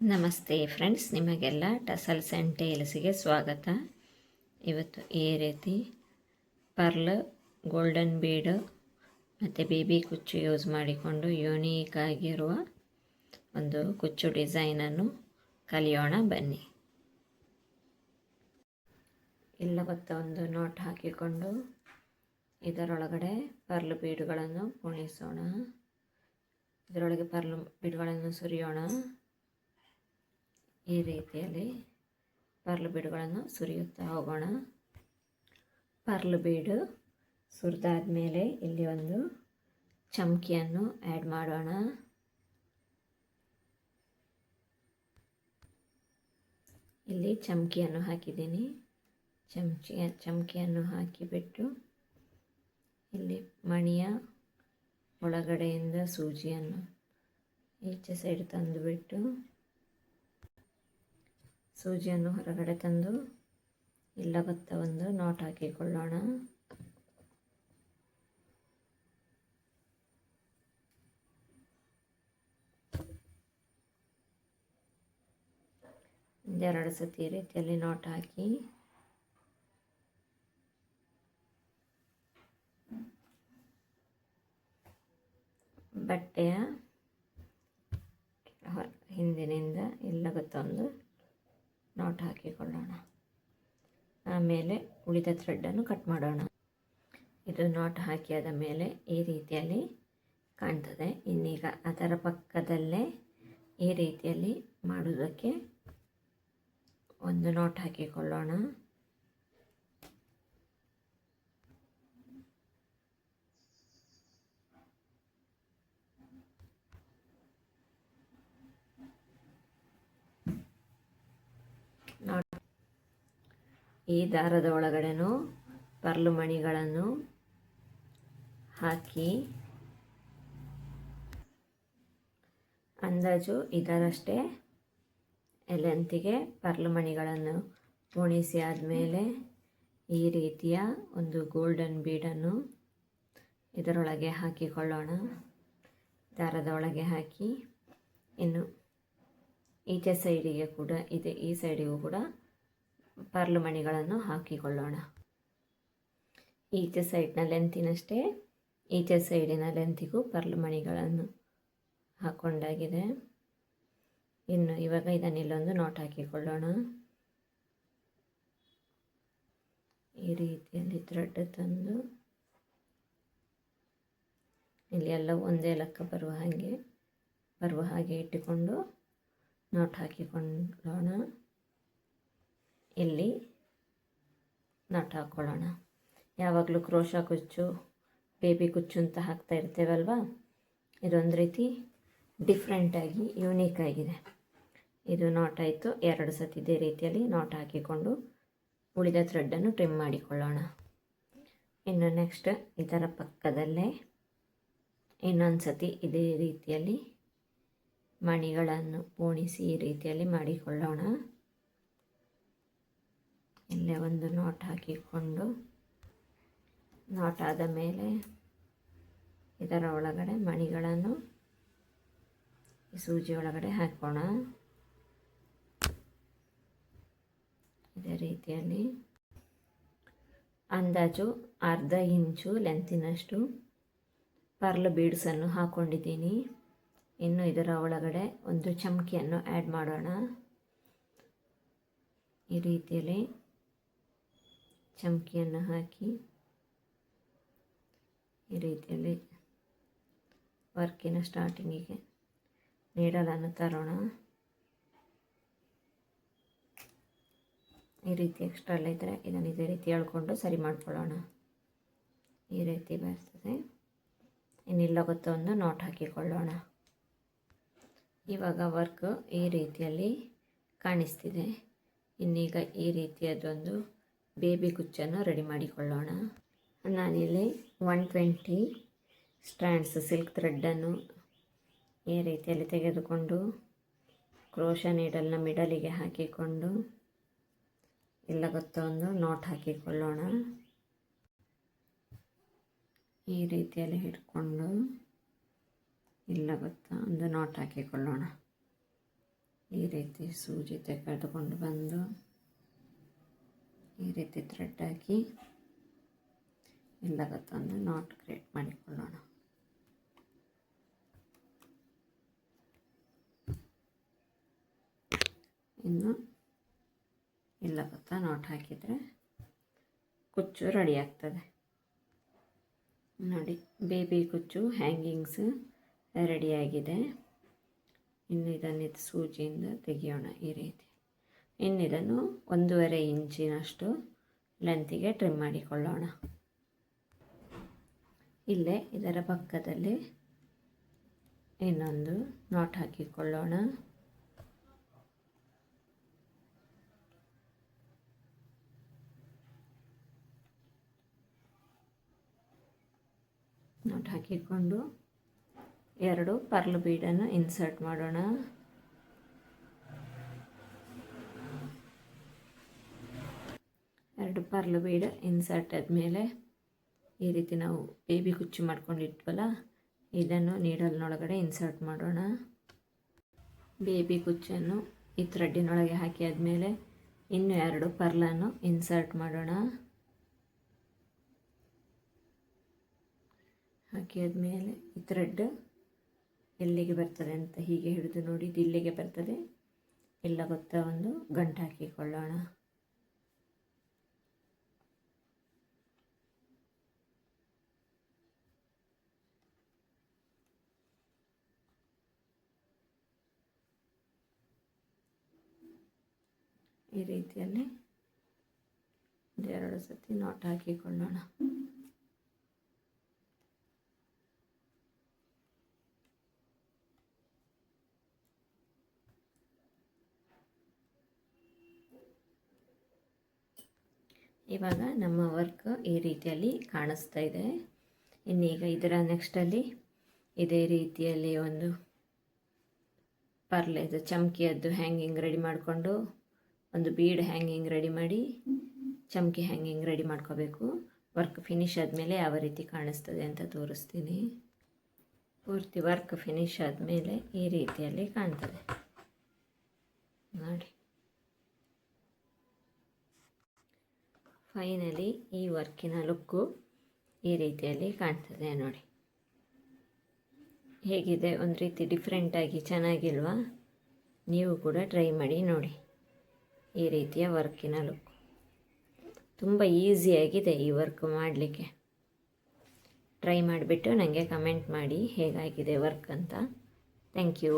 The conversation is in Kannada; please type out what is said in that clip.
ನಮಸ್ತೆ ಫ್ರೆಂಡ್ಸ್, ನಿಮಗೆಲ್ಲ ಟಸಲ್ಸ್ ಆ್ಯಂಡ್ ಟೇಲ್ಸ್ಗೆ ಸ್ವಾಗತ. ಇವತ್ತು ಈ ರೀತಿ ಪರ್ಲ್, ಗೋಲ್ಡನ್ ಬೀಡು ಮತ್ತು ಬೇಬಿ ಕುಚ್ಚು ಯೂಸ್ ಮಾಡಿಕೊಂಡು ಯೂನೀಕ್ ಆಗಿರುವ ಒಂದು ಕುಚ್ಚು ಡಿಸೈನನ್ನು ಕಲಿಯೋಣ ಬನ್ನಿ. ಇಲ್ಲ ಗೊತ್ತ, ಒಂದು ನೋಟ್ ಹಾಕಿಕೊಂಡು ಇದರೊಳಗಡೆ ಪರ್ಲ್ ಬೀಡುಗಳನ್ನು ಕುಣಿಸೋಣ ಇದರೊಳಗೆ ಪರ್ಲ್ ಬೀಡುಗಳನ್ನು ಸುರಿಯೋಣ. ಈ ರೀತಿಯಲ್ಲಿ ಪರ್ಲ್ ಬೀಡುಗಳನ್ನು ಸುರಿಯುತ್ತಾ ಹೋಗೋಣ. ಪರ್ಲ್ ಬೀಡು ಸುರಿದಾದ ಮೇಲೆ ಇಲ್ಲಿ ಒಂದು ಚಮಕಿಯನ್ನು ಆ್ಯಡ್ ಮಾಡೋಣ. ಇಲ್ಲಿ ಚಮಕಿಯನ್ನು ಹಾಕಿದ್ದೀನಿ. ಚಮಚಿಯ ಚಮಕಿಯನ್ನು ಹಾಕಿಬಿಟ್ಟು ಇಲ್ಲಿ ಮಣಿಯ ಒಳಗಡೆಯಿಂದ ಸೂಜಿಯನ್ನು ಈಚೆ ಸೈಡ್ ತಂದುಬಿಟ್ಟು ಸೂಜಿಯನ್ನು ಹೊರಗಡೆ ತಂದು ಇಲ್ಲ ಗೊತ್ತ ಒಂದು ನಾಟ್ ಹಾಕಿಕೊಳ್ಳೋಣ. ಎರಡು ಸತಿ ರೀತಿಯಲ್ಲಿ ನಾಟ್ ಹಾಕಿ. ಬಟ್ಟೆಯ ಹಿಂದಿನಿಂದ ಇಲ್ಲ ಗೊತ್ತೊಂದು ನಾಟ್ ಹಾಕಿಕೊಳ್ಳೋಣ. ಆಮೇಲೆ ಉಳಿದ ಥ್ರೆಡ್ಡನ್ನು ಕಟ್ ಮಾಡೋಣ. ಇದು ನಾಟ್ ಹಾಕಿಯಾದ ಮೇಲೆ ಈ ರೀತಿಯಲ್ಲಿ ಕಾಣ್ತದೆ. ಇನ್ನೀಗ ಅದರ ಪಕ್ಕದಲ್ಲೇ ಈ ರೀತಿಯಲ್ಲಿ ಮಾಡುವುದಕ್ಕೆ ಒಂದು ನಾಟ್ ಹಾಕಿಕೊಳ್ಳೋಣ. ಈ ದಾರದ ಒಳಗಡೆನೂ ಪರ್ಲು ಮಣಿಗಳನ್ನು ಹಾಕಿ ಅಂದಾಜು ಇದರಷ್ಟೇ ಎಲೆಂತಿಗೆ ಪರ್ಲು ಮಣಿಗಳನ್ನು ಪೋಣಿಸಿ ಆದಮೇಲೆ ಈ ರೀತಿಯ ಒಂದು ಗೋಲ್ಡನ್ ಬೀಡನ್ನು ಇದರೊಳಗೆ ಹಾಕಿಕೊಳ್ಳೋಣ. ದಾರದ ಒಳಗೆ ಹಾಕಿ ಇನ್ನು ಈಚೆ ಸೈಡಿಗೆ ಕೂಡ ಇದೆ, ಈ ಸೈಡಿಗೂ ಕೂಡ ಪರ್ಲು ಮಣಿಗಳನ್ನು ಹಾಕಿಕೊಳ್ಳೋಣ. ಈಚೆ ಸೈಡ್ನ ಲೆಂತಿನಷ್ಟೇ ಈಚೆ ಸೈಡಿನ ಲೆಂತಿಗೂ ಪರ್ಲು ಮಣಿಗಳನ್ನು ಹಾಕ್ಕೊಂಡಾಗಿದೆ ಇನ್ನು ಇವಾಗ ಇದನ್ನಿಲ್ಲೊಂದು ನೋಟ್ ಹಾಕಿಕೊಳ್ಳೋಣ. ಈ ರೀತಿಯಲ್ಲಿ ಥ್ರೆಡ್ ತಂದು ಇಲ್ಲಿ ಎಲ್ಲ ಒಂದೇ ಲೆಕ್ಕ ಬರುವ ಹಾಗೆ ಬರುವ ಹಾಗೆ ಇಟ್ಟುಕೊಂಡು ನೋಟ್ ಹಾಕಿಕೊಳ್ಳೋಣ. ಇಲ್ಲಿ ನಾಟ್ ಹಾಕ್ಕೊಳ್ಳೋಣ ಯಾವಾಗಲೂ ಕ್ರೋಶ ಕುಚ್ಚು, ಬೇಬಿ ಕುಚ್ಚು ಅಂತ ಹಾಕ್ತಾ ಇರ್ತೇವಲ್ವ? ಇದೊಂದು ರೀತಿ ಡಿಫ್ರೆಂಟಾಗಿ ಯೂನೀಕ್ ಆಗಿದೆ. ಇದು ನಾಟ್ ಆಯಿತು. ಎರಡು ಸತಿ ಇದೇ ರೀತಿಯಲ್ಲಿ ನಾಟ್ ಹಾಕಿಕೊಂಡು ಉಳಿದ ಥ್ರೆಡ್ಡನ್ನು ಟ್ರಿಮ್ ಮಾಡಿಕೊಳ್ಳೋಣ. ಇನ್ನು ನೆಕ್ಸ್ಟ್ ಇದರ ಪಕ್ಕದಲ್ಲೇ ಇನ್ನೊಂದು ಸತಿ ಇದೇ ರೀತಿಯಲ್ಲಿ ಮಣಿಗಳನ್ನು ಪೋಣಿಸಿ ಈ ರೀತಿಯಲ್ಲಿ ಮಾಡಿಕೊಳ್ಳೋಣ. ಇಲ್ಲೇ ಒಂದು ನೋಟ್ ಹಾಕಿಕೊಂಡು, ನೋಟ್ ಆದ ಮೇಲೆ ಇದರ ಒಳಗಡೆ ಮಣಿಗಳನ್ನು ಸೂಜಿ ಒಳಗಡೆ ಹಾಕೋಣ. ಇದೇ ರೀತಿಯಲ್ಲಿ ಅಂದಾಜು ಅರ್ಧ ಇಂಚು ಲೆಂತಿನಷ್ಟು ಪರ್ಲ್ ಬೀಡ್ಸನ್ನು ಹಾಕ್ಕೊಂಡಿದ್ದೀನಿ ಇನ್ನು ಇದರ ಒಳಗಡೆ ಒಂದು ಚಮಕಿಯನ್ನು ಆ್ಯಡ್ ಮಾಡೋಣ. ಈ ರೀತಿಯಲ್ಲಿ ಚಮಕಿಯನ್ನು ಹಾಕಿ ಈ ರೀತಿಯಲ್ಲಿ ವರ್ಕಿನ ಸ್ಟಾರ್ಟಿಂಗಿಗೆ ನೀಡಲನ್ನು ತರೋಣ. ಈ ರೀತಿ ಎಕ್ಸ್ಟ್ರಾ ಎಲ್ಲ ಇದ್ದರೆ ಇದನ್ನು ಇದೇ ರೀತಿ ಹೇಳ್ಕೊಂಡು ಸರಿ ಮಾಡ್ಕೊಳ್ಳೋಣ. ಈ ರೀತಿ ಬರ್ತದೆ. ಇನ್ನಿಲ್ಲ ಗೊತ್ತೋ ಒಂದು ನೋಟ್ ಹಾಕಿಕೊಳ್ಳೋಣ. ಇವಾಗ ವರ್ಕ್ ಈ ರೀತಿಯಲ್ಲಿ ಕಾಣಿಸ್ತಿದೆ. ಇನ್ನೀಗ ಈ ರೀತಿಯದೊಂದು ಬೇಬಿ ಕುಚ್ಚನ್ನು ರೆಡಿ ಮಾಡಿಕೊಳ್ಳೋಣ. ನಾನಿಲ್ಲಿ ಒನ್ ಟ್ವೆಂಟಿ ಸ್ಟ್ಯಾಂಡ್ಸ್ ಸಿಲ್ಕ್ ಥ್ರೆಡ್ಡನ್ನು ಈ ರೀತಿಯಲ್ಲಿ ತೆಗೆದುಕೊಂಡು ಕ್ರೋಶ ನೀಡಲ್ನ ಮಿಡಲಿಗೆ ಹಾಕಿಕೊಂಡು ಇಲ್ಲ ಗೊತ್ತಾ ಒಂದು ನೋಟ್ ಹಾಕಿಕೊಳ್ಳೋಣ. ಈ ರೀತಿಯಲ್ಲಿ ಹಿಡ್ಕೊಂಡು ಇಲ್ಲ ಗೊತ್ತಾ ಒಂದು ನೋಟ್ ಹಾಕಿಕೊಳ್ಳೋಣ. ಈ ರೀತಿ ಸೂಜಿ ತೆಗೆದುಕೊಂಡು ಬಂದು ಈ ರೀತಿ ಥ್ರೆಡ್ ಹಾಕಿ ಎಲ್ಲಗತ್ತೊಂದು ನಾಟ್ ಕ್ರಿಯೇಟ್ ಮಾಡಿಕೊಳ್ಳೋಣ. ಇನ್ನು ಇಲ್ಲಗತ್ತ ಗೊತ್ತಾ ನಾಟ್ ಹಾಕಿದರೆ ಕುಚ್ಚು ರೆಡಿ ಆಗ್ತದೆ. ನೋಡಿ ಬೇಬಿ ಕುಚ್ಚು ಹ್ಯಾಂಗಿಂಗ್ಸ್ ರೆಡಿಯಾಗಿದೆ ಇನ್ನು ಇದನ್ನು ಇದು ಸೂಜಿಯಿಂದ ತೆಗೆಯೋಣ ಈ ರೀತಿ. ಇನ್ನು ಇದನ್ನು ಒಂದೂವರೆ ಇಂಚಿನಷ್ಟು ಲೆಂತಿಗೆ ಟ್ರಿಮ್ ಮಾಡಿಕೊಳ್ಳೋಣ. ಇಲ್ಲೇ ಇದರ ಪಕ್ಕದಲ್ಲಿ ಇನ್ನೊಂದು ನಾಟ್ ಹಾಕಿಕೊಳ್ಳೋಣ. ನಾಟ್ ಹಾಕಿಕೊಂಡು ಎರಡು ಪರ್ಲ್ ಬೀಡನ್ನು ಇನ್ಸರ್ಟ್ ಮಾಡೋಣ. ಎರಡು ಪರ್ಲ್ ಬೀಡ್ ಇನ್ಸರ್ಟ್ ಆದಮೇಲೆ ಈ ರೀತಿ ನಾವು ಬೇಬಿ ಕುಚ್ಚು ಮಾಡ್ಕೊಂಡಿಟ್ವಲ್ಲ, ಇದನ್ನು ನೀಡಲ್ನೊಳಗಡೆ ಇನ್ಸರ್ಟ್ ಮಾಡೋಣ. ಬೇಬಿ ಕುಚ್ಚನ್ನು ಈ ಥ್ರೆಡ್ಡಿನೊಳಗೆ ಹಾಕಿ ಆದಮೇಲೆ ಇನ್ನು ಎರಡು ಪರ್ಲನ್ನು ಇನ್ಸರ್ಟ್ ಮಾಡೋಣ. ಹಾಕಿ ಆದಮೇಲೆ ಈ ಥ್ರೆಡ್ ಎಲ್ಲಿಗೆ ಬರ್ತದೆ ಅಂತ ಹೀಗೆ ಹಿಡಿದು ನೋಡಿ ಇಲ್ಲಿಗೆ ಬರ್ತದೆ. ಎಲ್ಲ ಗೊತ್ತಾ ಒಂದು ಗಂಟು ಹಾಕಿಕೊಳ್ಳೋಣ. ಈ ರೀತಿಯಲ್ಲಿ ಒಂದೆರಡು ಸತಿ ನಾಟ್ ಹಾಕಿಕೊಳ್ಳೋಣ. ಇವಾಗ ನಮ್ಮ ವರ್ಕ್ ಈ ರೀತಿಯಲ್ಲಿ ಕಾಣಿಸ್ತಾ ಇದೆ. ಇನ್ನೀಗ ಇದರ ನೆಕ್ಸ್ಟಲ್ಲಿ ಇದೇ ರೀತಿಯಲ್ಲಿ ಒಂದು ಪರ್ಲೆದು ಚಮಕಿಯದ್ದು ಹ್ಯಾಂಗಿಂಗ್ ರೆಡಿ ಮಾಡಿಕೊಂಡು ಒಂದು ಬೀಡ್ ಹ್ಯಾಂಗಿಂಗ್ ರೆಡಿ ಮಾಡಿ, ಚಮಕಿ ಹ್ಯಾಂಗಿಂಗ್ ರೆಡಿ ಮಾಡ್ಕೋಬೇಕು. ವರ್ಕ್ ಫಿನಿಶ್ ಆದಮೇಲೆ ಯಾವ ರೀತಿ ಕಾಣಿಸ್ತದೆ ಅಂತ ತೋರಿಸ್ತೀನಿ. ಪೂರ್ತಿ ವರ್ಕ್ ಫಿನಿಶ್ ಆದಮೇಲೆ ಈ ರೀತಿಯಲ್ಲಿ ಕಾಣ್ತದೆ. ನೋಡಿ. ಫೈನಲಿ ಈ ವರ್ಕಿನ ಲುಕ್ಕು ಈ ರೀತಿಯಲ್ಲಿ ಕಾಣ್ತದೆ ನೋಡಿ. ಹೇಗಿದೆ? ಒಂದು ರೀತಿ ಡಿಫ್ರೆಂಟಾಗಿ ಚೆನ್ನಾಗಿಲ್ವಾ? ನೀವು ಕೂಡ ಟ್ರೈ ಮಾಡಿ ನೋಡಿ. ಈ ರೀತಿಯ ವರ್ಕಿನ ಲುಕ್ ತುಂಬ ಈಸಿಯಾಗಿದೆ ಈ ವರ್ಕ್ ಮಾಡಲಿಕ್ಕೆ. ಟ್ರೈ ಮಾಡಿಬಿಟ್ಟು ನನಗೆ ಕಮೆಂಟ್ ಮಾಡಿ ಹೇಗಾಗಿದೆ ವರ್ಕ್ ಅಂತ. Thank you